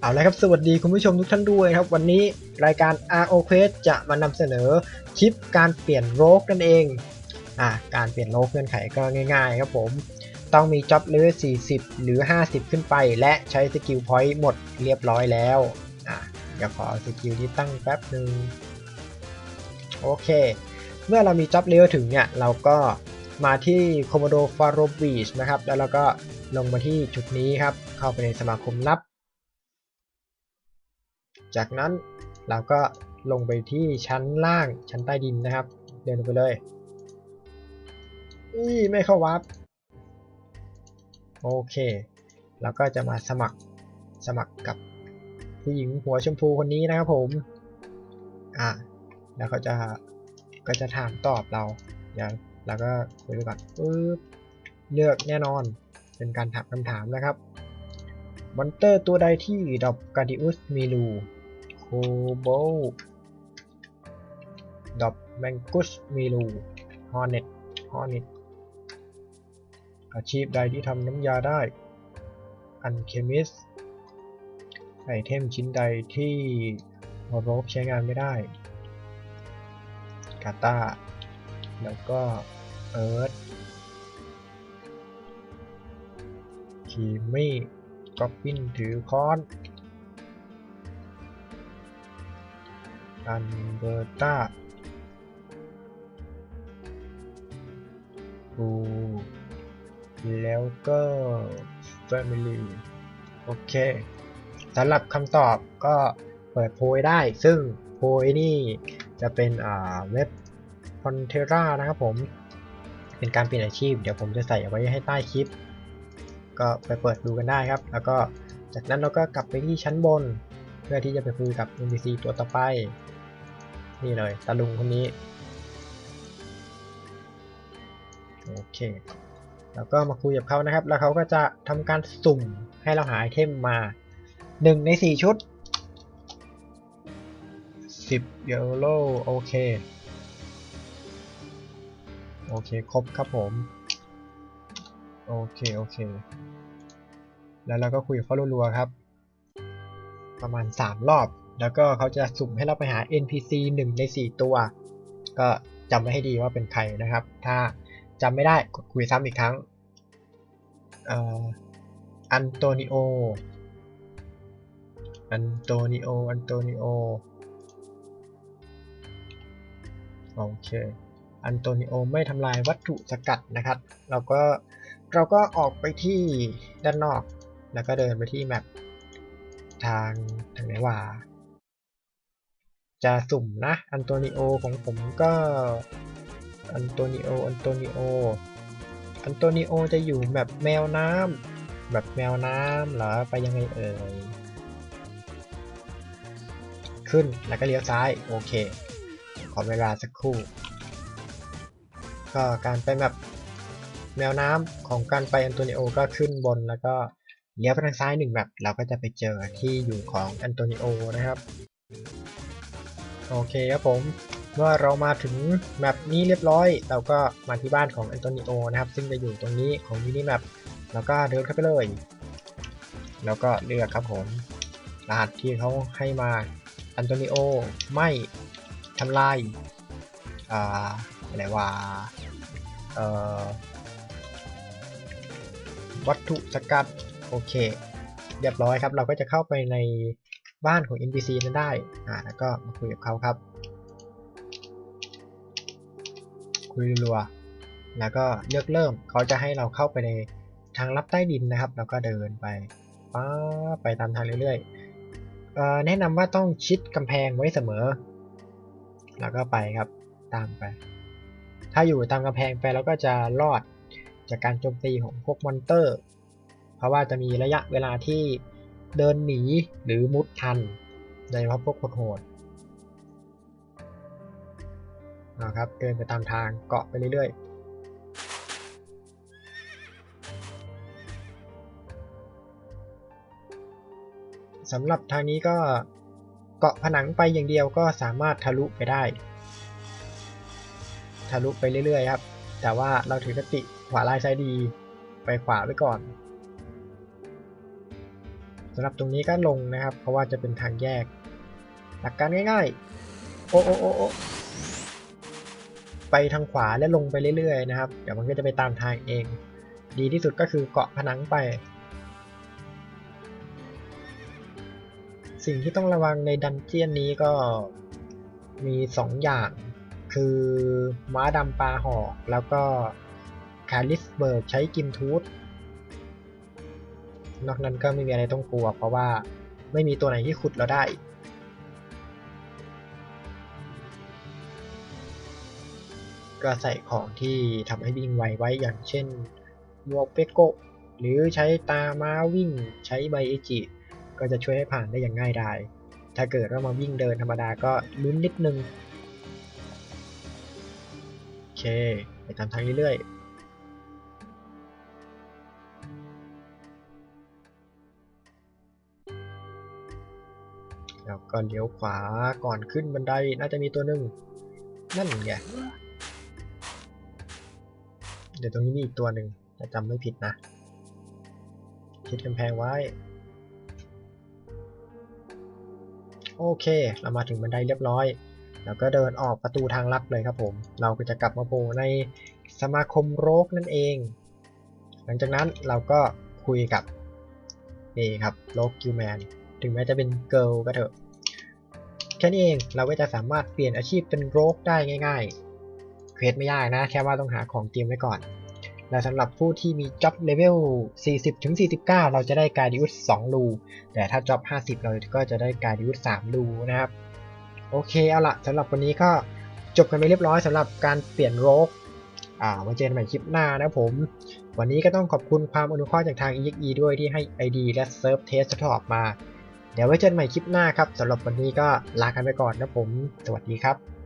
เอาละครับสวัสดีคุณผู้ชมทุกท่านด้วยครับ วันนี้รายการ RO Quest จะมานำเสนอคลิปการเปลี่ยนโรคนั่นเองอ่าการเปลี่ยนโรคเงื่อนไขก็ง่ายๆครับผมต้องมีจ็อบเลเวล40 หรือ 50 ขึ้นไป และใช้สกิลพอยต์หมดเรียบร้อยแล้วอ่าเดี๋ยวขอสกิลนี้ตั้งแป๊บหนึ่งโอเค เมื่อเรามีจ็อบเลเวลถึงเนี่ยเราก็มาที่ Komodo Faro Beach นะครับแล้วเราก็ลงมาที่จุดนี้ครับเข้าไปในสมาคมลับ จากนั้นเราก็ลงไปที่ชั้นล่างชั้นใต้ดินนะครับ เดินลงไปเลยอีไม่เข้าวับโอเคเราก็จะมาสมัครสมัครกับผู้หญิงหัวชมพูคนนี้นะครับผม อะแล้วเขาจะก็จะถามตอบเราเดี๋ยวเราก็คุยไปก่อนปึ๊บเลือกแน่นอน เป็นการถามคำถามนะครับ มอนเตอร์ตัวใดที่ดอบกาดิอุสมีรู โคโบดอบแมงกุสมีรูฮอร์เน็ตฮอร์เน็ตอาชีพใดที่ทำน้ำยาได้ อันเคมิสไอเทมชิ้นใดที่โรบใช้งานไม่ได้ กาตาแล้วก็เอิร์ธคีมี่ก็อปปินถือค้อน อันเบอร์ตาบูแล้วก็ Family โอเคสำหรับคำตอบก็เปิดโพยได้ ซึ่งโพยนี่จะเป็นอ่าเว็บ p o n t e r a นะครับผม เป็นการเปลี่ยนอาชีพ เดี๋ยวผมจะใส่เอาไว้ให้ใต้คลิป ก็ไปเปิดดูกันได้ครับ แล้วก็จากนั้นเราก็กลับไปที่ชั้นบน เพื่อที่จะไปคุยกับ NPC ตัวต่อไป นี่เลยตาลุงคนนี้ โอเค แล้วก็มาคุยกับเขานะครับ แล้วเขาก็จะทำการสุ่มให้เราหาไอเทมมา 1 ใน 4 ชุด 10เยลโล่โอเค โอเค ครบครับผม โอเค โอเค แล้วเราก็คุยกับเขารัวๆครับ ประมาณ 3 รอบ แล้วก็เขาจะสุ่มให้เราไปหา NPC 1 ใน 4 ตัว ก็จำไว้ให้ดีว่าเป็นใครนะครับ ถ้าจำไม่ได้กดคุยซ้ำอีกครั้งอันโตนิโอ อันโตนิโอ อันโตนิโอ โอเค อันโตนิโอไม่ทำลายวัตถุสกัดนะครับ เราก็เราก็ออกไปที่ด้านนอก แล้วก็เดินไปที่แมปทางทางไหนว่า จะสุ่มนะ อันโตนิโอของผมก็ อันโตนิโอ อันโตนิโอ อันโตนิโอจะอยู่แบบแมวน้ำแบบแมวน้ำเหรอ ไปยังไงเอ่ย ขึ้น แล้วก็เลี้ยวซ้าย โอเค ขอเวลาสักครู่ ก็การไปแบบแมวน้ำของการไปอันโตนิโอก็ขึ้นบนแล้วก็เลี้ยวไปทางซ้ายหนึ่งแบบเราก็จะไปเจอที่อยู่ของอันโตนิโอนะครับ โอเคครับผม เมื่อเรามาถึงแมปนี้เรียบร้อย เราก็มาที่บ้านของแอนโตนิโอนะครับ ซึ่งจะอยู่ตรงนี้ของมินิแมปแล้วก็เดินเข้าไปเลย แล้วก็เลือกครับผมรหัสที่เขาให้มาแอนโตนิโอไม่ทำลายอ่าอะไรว่าเอ่อวัตถุสกัดโอเค เรียบร้อยครับ เราก็จะเข้าไปใน บ้านของ NPC นั้นได้ อ่า แล้วก็มาคุยกับเขาครับ คุยรัว แล้วก็เลือกเริ่ม เขาจะให้เราเข้าไปในทางลับใต้ดินนะครับ แล้วก็เดินไปป้าไปตามทางเรื่อยๆ แนะนำว่าต้องชิดกำแพงไว้เสมอ แล้วก็ไปครับ ตามไป ถ้าอยู่ตามกำแพงไปเราก็จะรอดจากการโจมตีของพวกมอนเตอร์ เพราะว่าจะมีระยะเวลาที่ เดินหนีหรือมุดทันโดยเฉพาะพวกโหดนะครับ เดินไปตามทางเกาะไปเรื่อยๆสำหรับทางนี้ก็เกาะผนังไปอย่างเดียวก็สามารถทะลุไปได้ ทะลุไปเรื่อยๆครับ แต่ว่าเราถือกติขวาลายซ้ายดีไปขวาไว้ก่อนำหรับตรงนี้ก็ลงนะครับ เพราะว่าจะเป็นทางแยก หลักการง่ายๆ โอ้โอ้โอ้โอไปทางขวาและลงไปเรื่อยๆนะครับ เดี๋ยวมันก็จะไปตามทางเอง ดีที่สุดก็คือเกาะผนังไป สิ่งที่ต้องระวังในดันเจียนนี้ก็มีสองอย่าง คือม้าดำปลาหอก แล้วก็คาลิสเบิร์กใช้กิมทูธ นอกนั้นก็ไม่มีอะไรต้องกลัว เพราะว่าไม่มีตัวไหนที่ขุดเราได้ ก็ใส่ของที่ทำให้วิ่งไวไว้อย่างเช่นหมวกเปโกหรือใช้ตาม้าวิ่งใช้ใบเอจิก็จะช่วยให้ผ่านได้อย่างง่ายดาย ถ้าเกิดว่ามาวิ่งเดินธรรมดาก็ลุ้นนิดนึง โอเค ไปตามทางเรื่อยๆ แล้วก็เลี้ยวขวาก่อนขึ้นบันไดน่าจะมีตัวหนึ่งนั่นไงเดี๋ยวตรงนี้มีอีกตัวหนึ่งถ้าจำไม่ผิดนะคิดกำแพงไว้ โอเค เรามาถึงบันไดเรียบร้อย แล้วก็เดินออกประตูทางลับเลยครับผม เราก็จะกลับมาโผล่ในสมาคมโรกนั่นเอง หลังจากนั้นเราก็คุยกับนี่ครับโรกกิวแมน ถึงแม้จะเป็นเกิลก็เถอะ แค่นี้เองเราก็จะสามารถเปลี่ยนอาชีพเป็นโรกได้ง่ายๆเควสไม่ยากนะ แค่ว่าต้องหาของเตรียมไว้ก่อน และสำหรับผู้ที่มีจ็อบเลเวล 40 ถึง 49 เราจะได้การดิวส์2รูแต่ถ้าจ็อบ 50 เราก็จะได้การดิวส์3รูนะครับ โอเคเอาละสำหรับวันนี้ก็จบกันไปเรียบร้อยสำหรับการเปลี่ยนโรคอ่ามาเจอกันใหม่คลิปหน้านะผม วันนี้ก็ต้องขอบคุณความอนุเคราะห์จากทาง EXE ด้วยที่ให้ ID และเซิร์ฟเทสทออกมา เดี๋ยวไว้เจอกันใหม่คลิปหน้าครับสำหรับวันนี้ก็ลากันไปก่อนนะผม สวัสดีครับ